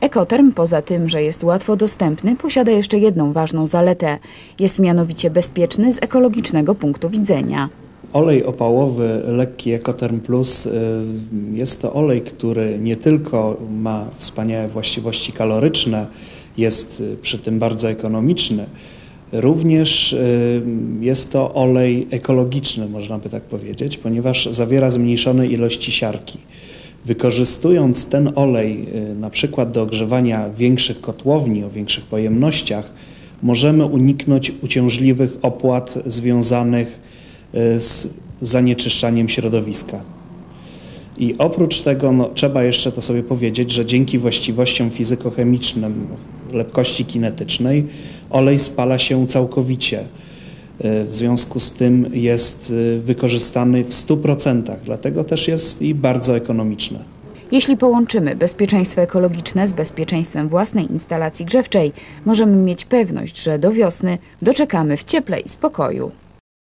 Ekoterm, poza tym, że jest łatwo dostępny, posiada jeszcze jedną ważną zaletę. Jest mianowicie bezpieczny z ekologicznego punktu widzenia. Olej opałowy lekki Ecoterm Plus y, jest to olej, który nie tylko ma wspaniałe właściwości kaloryczne, jest y, przy tym bardzo ekonomiczny, również y, jest to olej ekologiczny, można by tak powiedzieć, ponieważ zawiera zmniejszone ilości siarki. Wykorzystując ten olej na przykład do ogrzewania większych kotłowni o większych pojemnościach, możemy uniknąć uciążliwych opłat związanych z zanieczyszczaniem środowiska. I oprócz tego no, trzeba jeszcze to sobie powiedzieć, że dzięki właściwościom fizykochemicznym lekkości kinetycznej olej spala się całkowicie. W związku z tym jest wykorzystany w 100%, dlatego też jest i bardzo ekonomiczny. Jeśli połączymy bezpieczeństwo ekologiczne z bezpieczeństwem własnej instalacji grzewczej, możemy mieć pewność, że do wiosny doczekamy w cieple i spokoju.